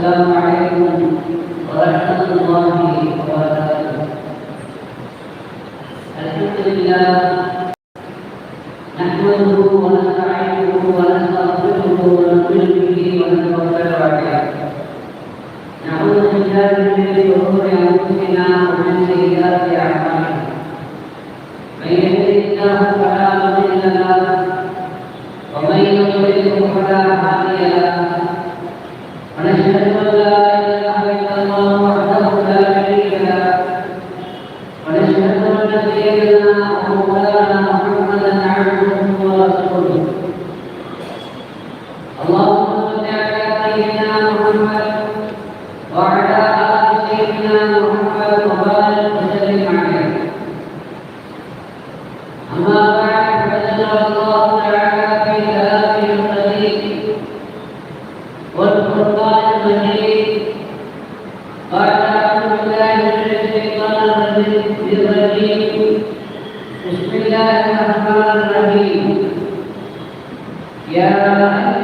السلام عليكم Yeah.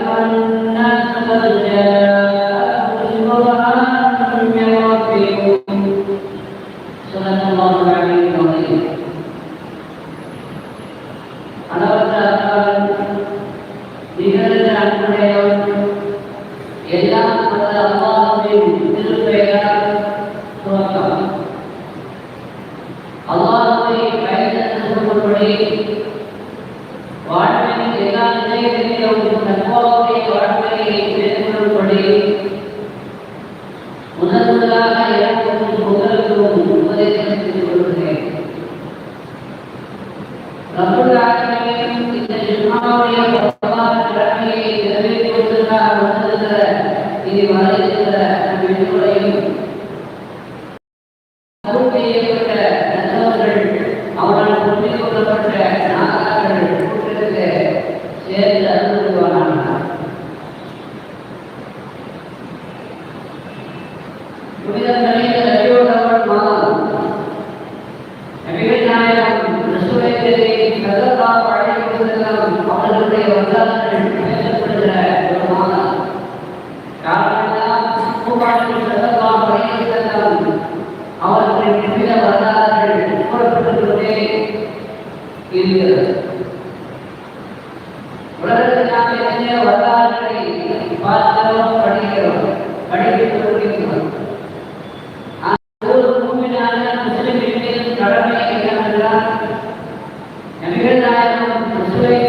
كان من سويد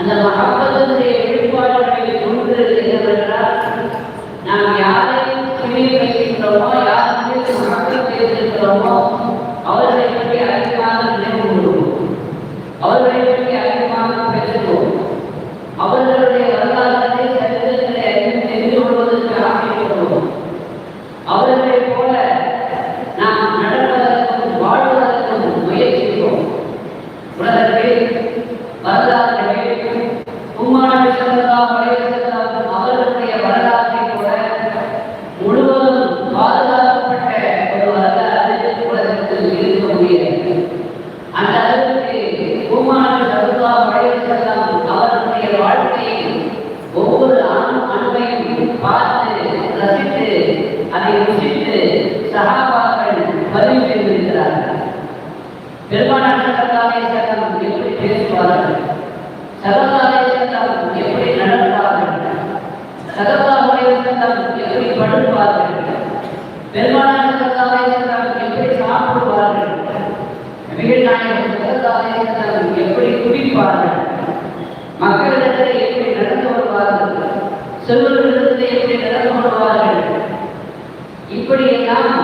அந்த மகப்பதனுடைய வெளிப்பாடுகளை கொண்டு என்னவென்றால் நாம் யாரை துணி வைக்கின்றோமோ யாருக்கு மகப்பம் வைத்திருக்கிறோமோ சகாபாக்கள் பதிவு செய்திருக்கிறார்கள் பெருமானார் சகலாலே சகம் எப்படி பேசுவார்கள்? சகலாலே சகம் எப்படி நடப்பார்கள் சகலாலே சகம் எப்படி படுப்பார்கள்? பெருமானார் சகலாலே சகம் எப்படி சாப்பிடுவார்கள்? நபிகள் நாயகம் சகலாலே சகம் எப்படி குடிப்பார்கள்? மக்களிடத்தில் எப்படி நடந்து வருவார்கள் செல்வர்களிடத்தில் எப்படி நடந்து வருவார்கள் இப்படியெல்லாம்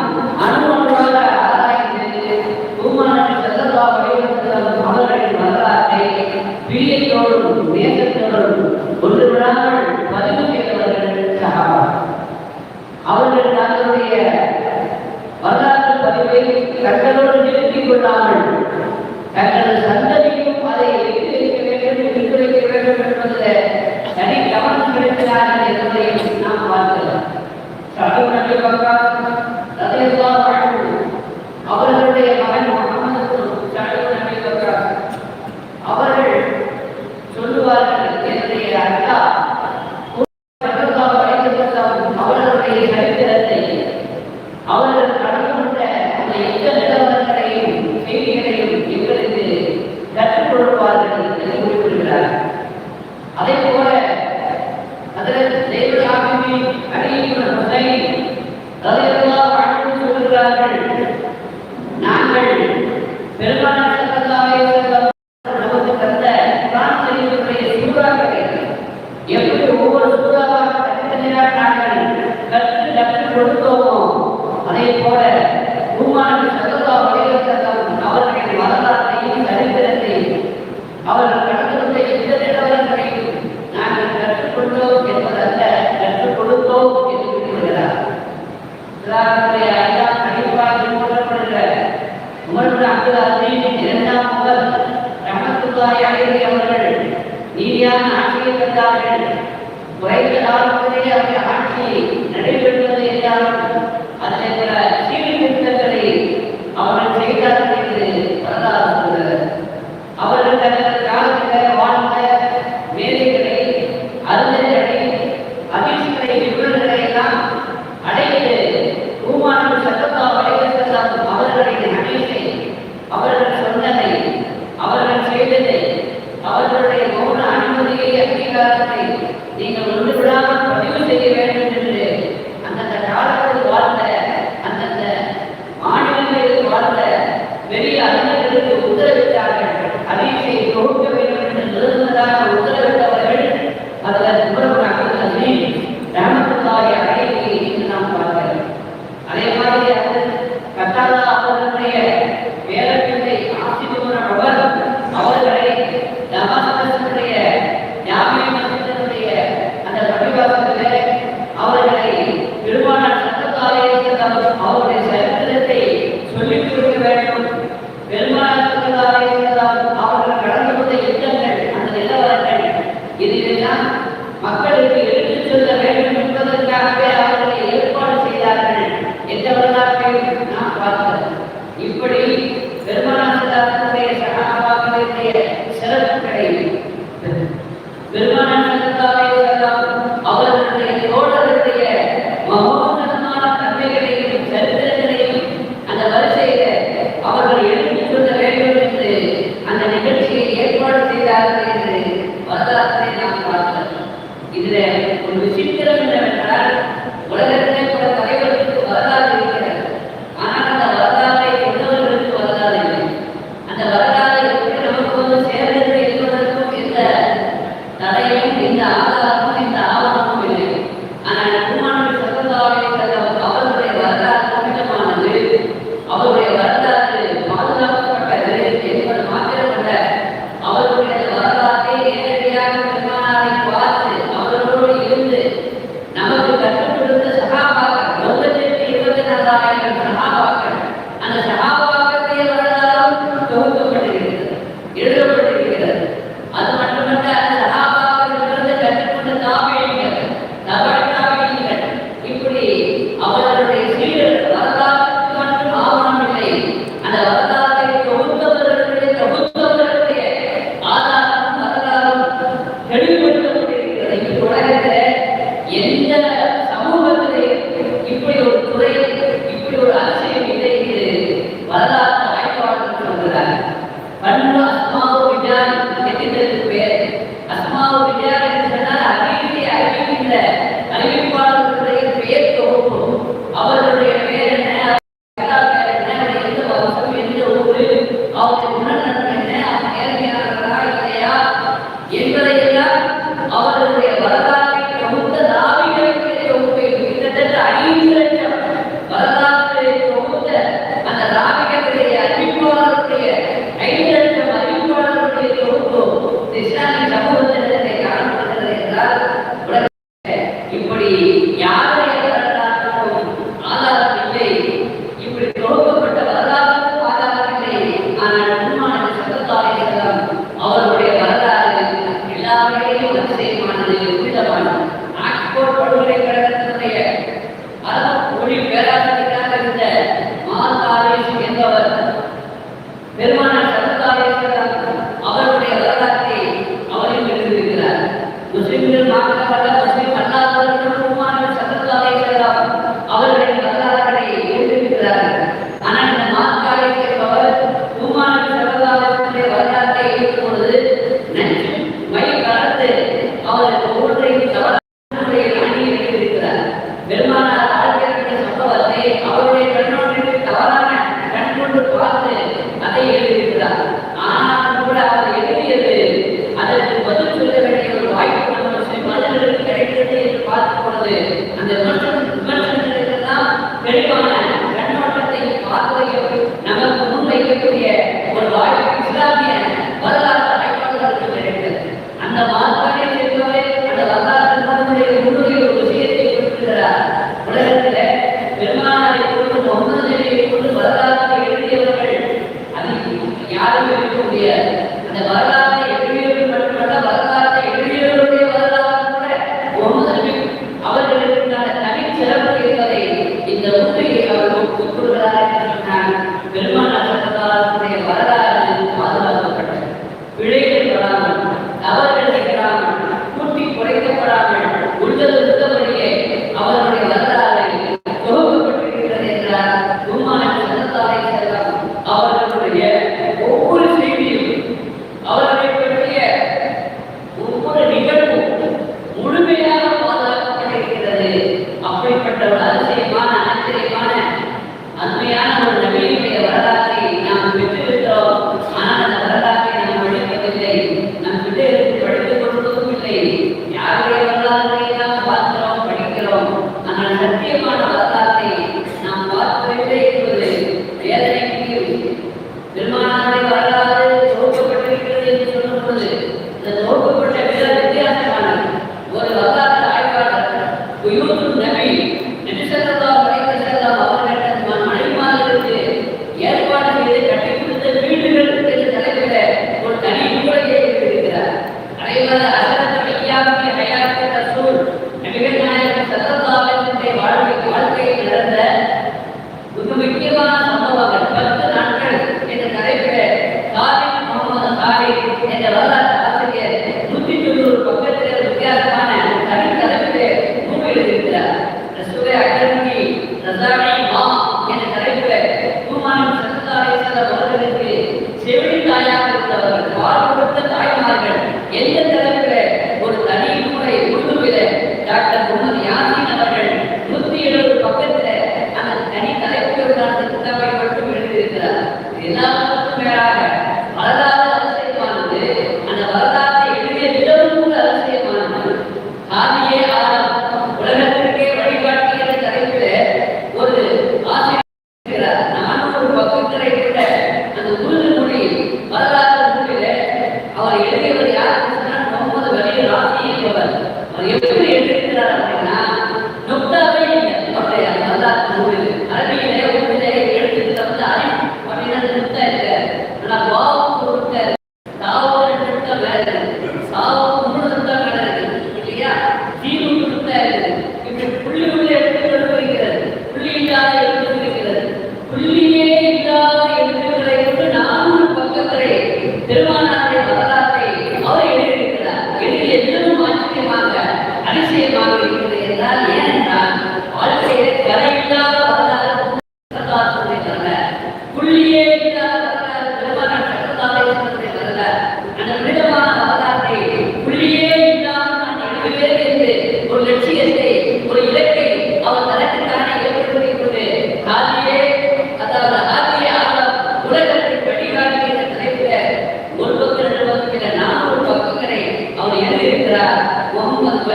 முகமது சாலிம் என்ற வரலாற்று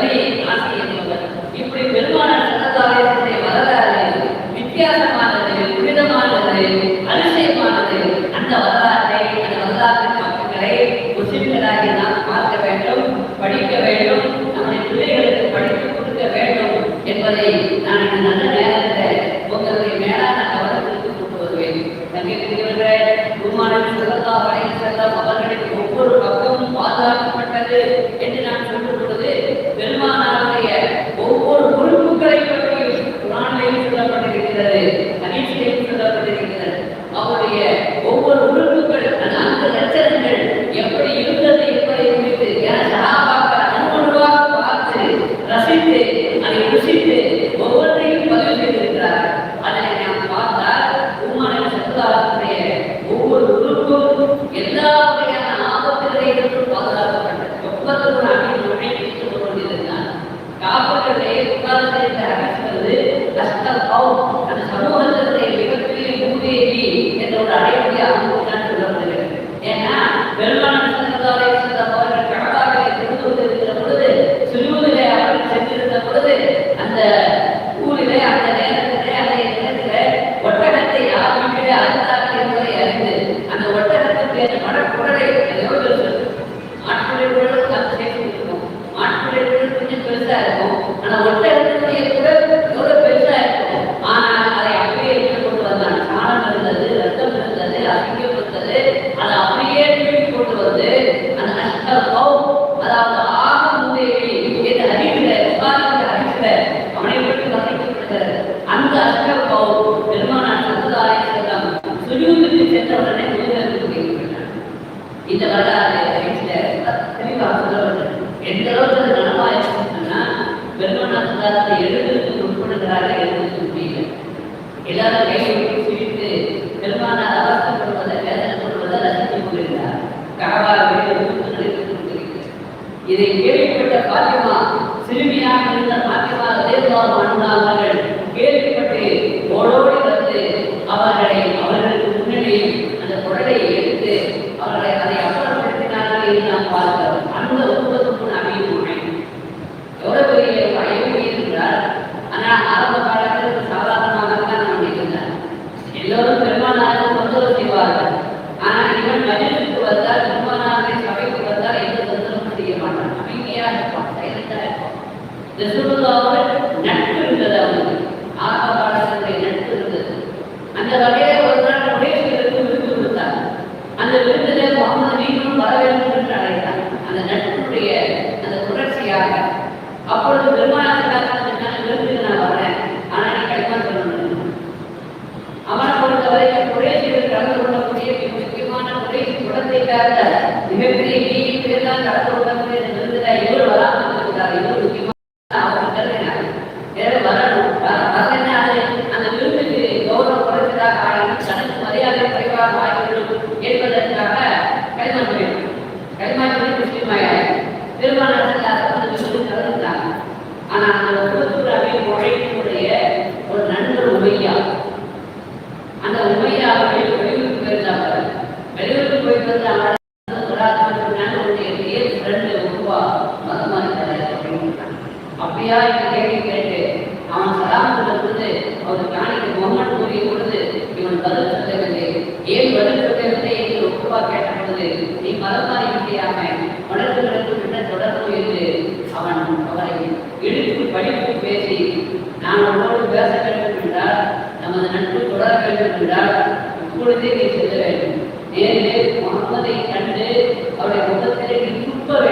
முகமது வலி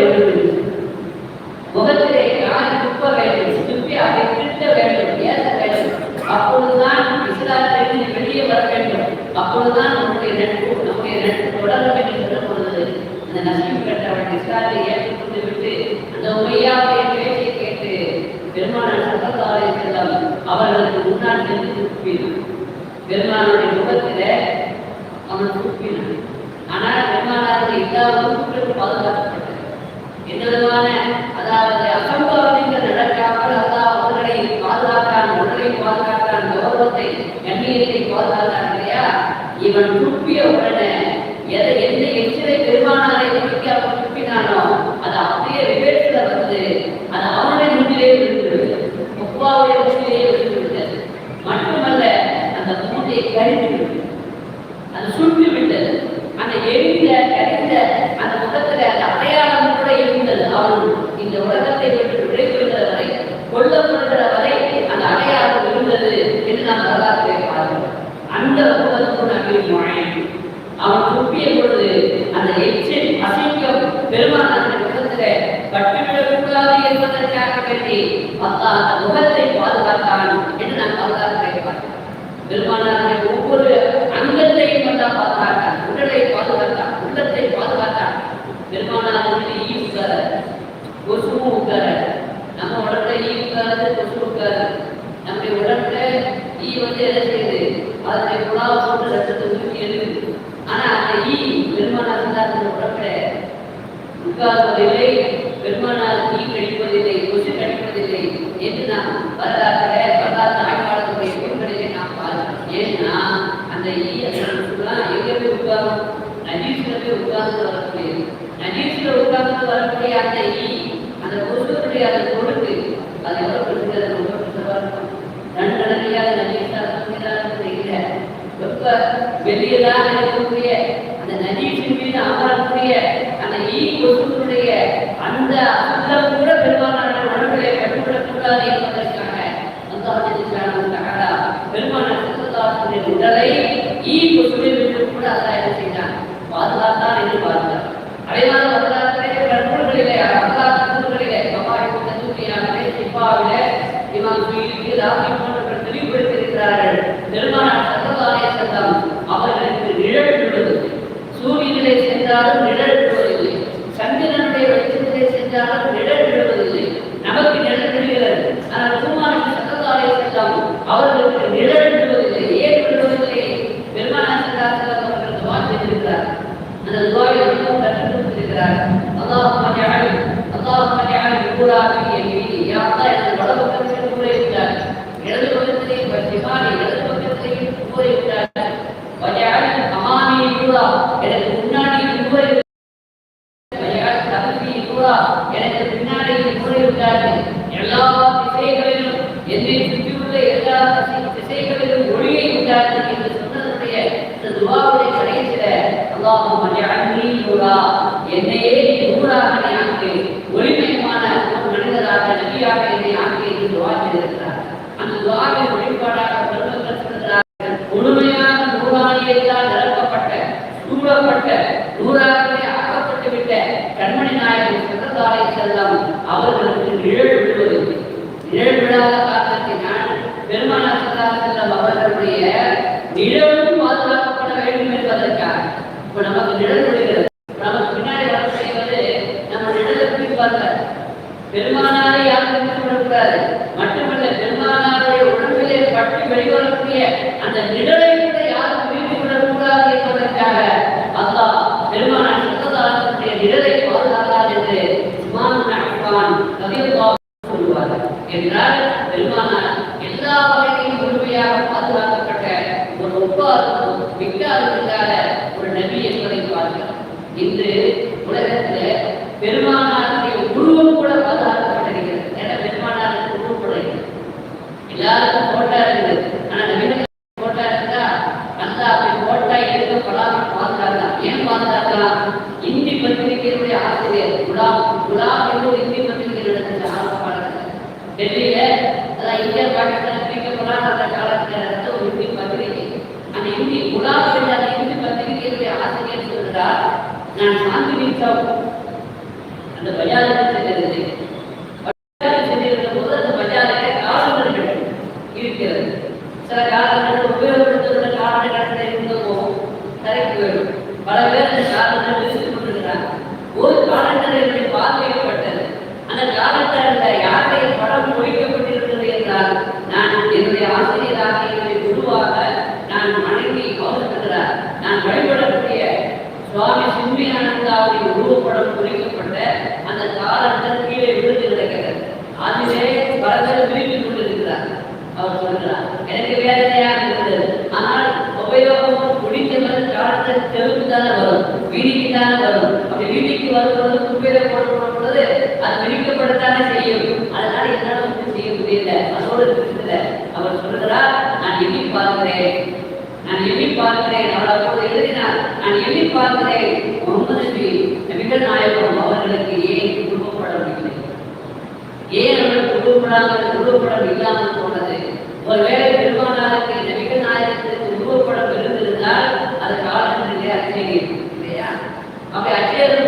வேண்டும் முகத்திலே வேண்டும் வேண்டும் ஏற்ற வேண்டும் வெளியே வர வேண்டும் அப்பொழுதுதான் நஷ்டம் கட்டவன் விட்டு கேட்டு பெருமானார் சட்டத்தாரை செல்லம் அவர்களுக்கு முன்னால் சென்று துப்பினான் பெருமானுடைய முகத்தில அவன் துப்பினான் ஆனால் பெருமானாருடைய எல்லா பாதுகாப்பு இதனால அதாவது அசம்பாவிதங்கள் நடக்காமல் அல்லாஹ் அவர்களை பாதுகாத்தான் உடலை பாதுகாத்தான் கௌரவத்தை கண்ணியத்தை பாதுகாத்தான் இல்லையா? இவன் துப்பிய எதை எந்த எச்சரை பெருமானாரை எண்ணிக்கை அவன் அது அப்படியே விவேகத்துல வந்து அது அவனுடைய முன்னிலே விழுந்துருது ஒப்பாவுடைய முன்னிலே மட்டுமல்ல அந்த மூட்டையை கழித்து அது சுட்டு விட்டு உட்கார்வதில்லை பெருமானால் தீ அடிப்பதில்லை கொசு கடிப்பதில்லை என்று நாம் வரலாற்ற வரலாற்று ஆய்வாளர்களுடைய நூல்களிலே நாம் பார்க்கிறோம். ஏன்னா அந்த ஈயெல்லாம் எங்கே போய் உட்காரும் நஜீஸில் போய் உட்கார்ந்து வரக்கூடிய நஜீஸில் உட்கார்ந்து வரக்கூடிய அந்த ஈ அந்த கொசுடைய அதை பொருட்டு அதை எவ்வளோ பெருசு அது ரொம்ப பெருசாக நன்கடனையாக நஜீஸாக இருக்கிற ரொம்ப வெளியதாக இருக்கக்கூடிய தூக்கியாகவே இமாம் சுயிலிக்கு ராசி போன்றவர் தெளிவுபடுத்தியிருக்கிறார்கள் பெருமானார் சத்ததாரிய சட்டம் அவர்களுக்கு நிழல் விடுவதில்லை சூரியனிலே சென்றாலும் நிழல் விடுவதில்லை சந்திரனுடைய வெளிச்சத்திலே சென்றாலும் நிழல் விடுவதில்லை நமக்கு நிழல் விடுகிறது ஆனால் பெருமானார் சத்ததாரிய சட்டம் அவர்களுக்கு நிழல் விடுவதில்லை ஏன் விடுவதில்லை பெருமானார் சட்டாசலம் அவர்கள் துவா செய்திருக்கிறார் அந்த துவாயை மிகவும் கற்றுக் கொடுத்திருக்கிறார் அல்லாஹ் அல்லாஹ் மஜால் அல்லாஹ் நூரா என்னையே நூறாக ஆக்கு ஒளிமயமான மனிதராக நபியாக என்னை ஆக்கி என்று துவா செய்திருக்கிறார் அந்த துவாவின் வெளிப்பாடாக பெருமக்கள் சொல்கிறார்கள் முழுமையான நூறானியத்தால் நிரப்பப்பட்ட சூழப்பட்ட நூறாகவே ஆக்கப்பட்டு விட்ட கண்மணி நாயகன் சிறந்தாலை செல்லம் அவர்களுக்கு நிழல் விடுவதில்லை நிழல் விழாத காரணத்தினால் பெருமானார் சல்லல்லாஹு செல்லம் அவர்களுடைய நிழலும் பாதுகாக்கப்பட வேண்டும் என்பதற்காக இப்ப நமக்கு நிழல் விடுகிறது இப்ப நமக்கு பின்னாடி வரக்கூடியவது நம்ம நிழலை பிடிப்பார்கள் பெருமானாரை யாரும் நிறுத்தி விடக்கூடாது மட்டுமல்ல பெருமானாருடைய உடம்பிலே பற்றி வெளிவரக்கூடிய அந்த நிழலை கூட யாரும் பிரித்து விடக்கூடாது என்பதற்காக அல்லாஹ் பெருமானார் சத்ததாசனுடைய நிழலை பாதுகாத்தார் என்று உஸ்மான் அஃபான் ரலியல்லாஹு சொல்லுவார்கள். என்றால் விரிக்கப்படத்தானே செய்யும். அதனால என்னால ஒன்றும் செய்ய முடியல. அதோடு இருக்கிறதுல அவர் சொல்றா நான் எண்ணி பார்க்கிறேன். நான் எண்ணி பார்க்கிறேன். அவர் அப்போது எழுதினார் நான் எண்ணி பார்க்கிறேன். முகமது நபி நபிகள் நாயகம் அவர்களுக்கு ஏன் குடும்பப்படம் இல்லை ஏன் அவர்கள் குடும்பப்படாமல் குடும்பப்படம் இல்லாமல் போனது? ஒருவேளை பெருமானாருக்கு நபிகள் நாயகத்திற்கு குடும்பப்படம் இருந்திருந்தால் அது காலத்திலே அச்சேரியும் இல்லையா? அப்படி அச்சேரும்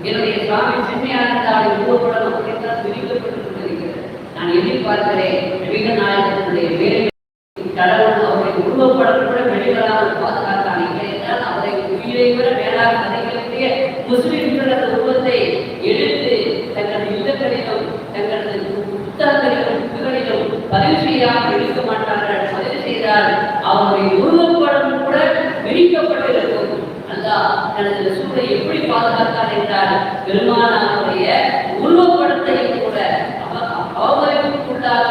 என்னுடைய சுவாமி சின்மையானதாவுடைய உருவப்படம் அப்படித்தான் விதிக்கப்பட்டு கொண்டிருக்கிறது நான் எதிர்பார்க்கிறேன் நபிகள் நாயகத்தினுடைய வேலை கடவுள் அவரை உருவப்படம் கூட வெளிவராமல் பாதுகாத்தார் என்றால் அவரை உயிரை விட மேலாக மதிக்கக்கூடிய முஸ்லிம்கள் அந்த உருவத்தை எடுத்து தங்களது இல்லங்களிலும் தங்களது புத்தகங்களிலும் புக்குகளிலும் பதிவு செய்யாமல் செய்தால் அவருடைய உருவப்படம் கூட விரிக்கப்பட்டிருக்கும் அல்லாஹ் தனது ரசூலை எப்படி பாதுகாத்தான் என்றால் பெருமானாருடைய உருவப்படத்தையும் கூட அவமதிப்புக்குள்ளாக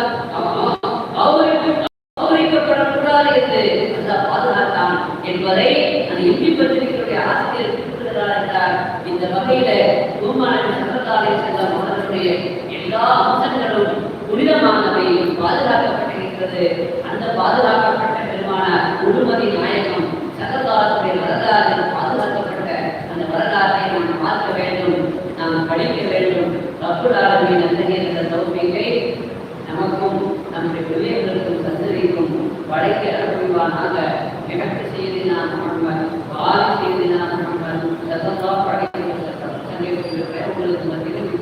அவமதிக்கப்படக்கூடாது என்று அல்லாஹ் பாதுகாத்தான் என்பதை அந்த எண்ணி பத்திரிகையுடைய ஆசிரியர் குறிப்பிடுகிறார் இந்த வகையில குருமான சங்கத்தாலை செல்லும் அவர்களுடைய எல்லா அம்சங்களும் புனிதமானவை பாதுகாக்கப்பட்டிருக்கிறது. அந்த பாதுகாப்பு செய்திருப்பானாக எனக்கு செய்தினான் முகமது வாரி செய்தினான் முகமது சதந்தா படைத்து உங்களுக்கு மத்தியில்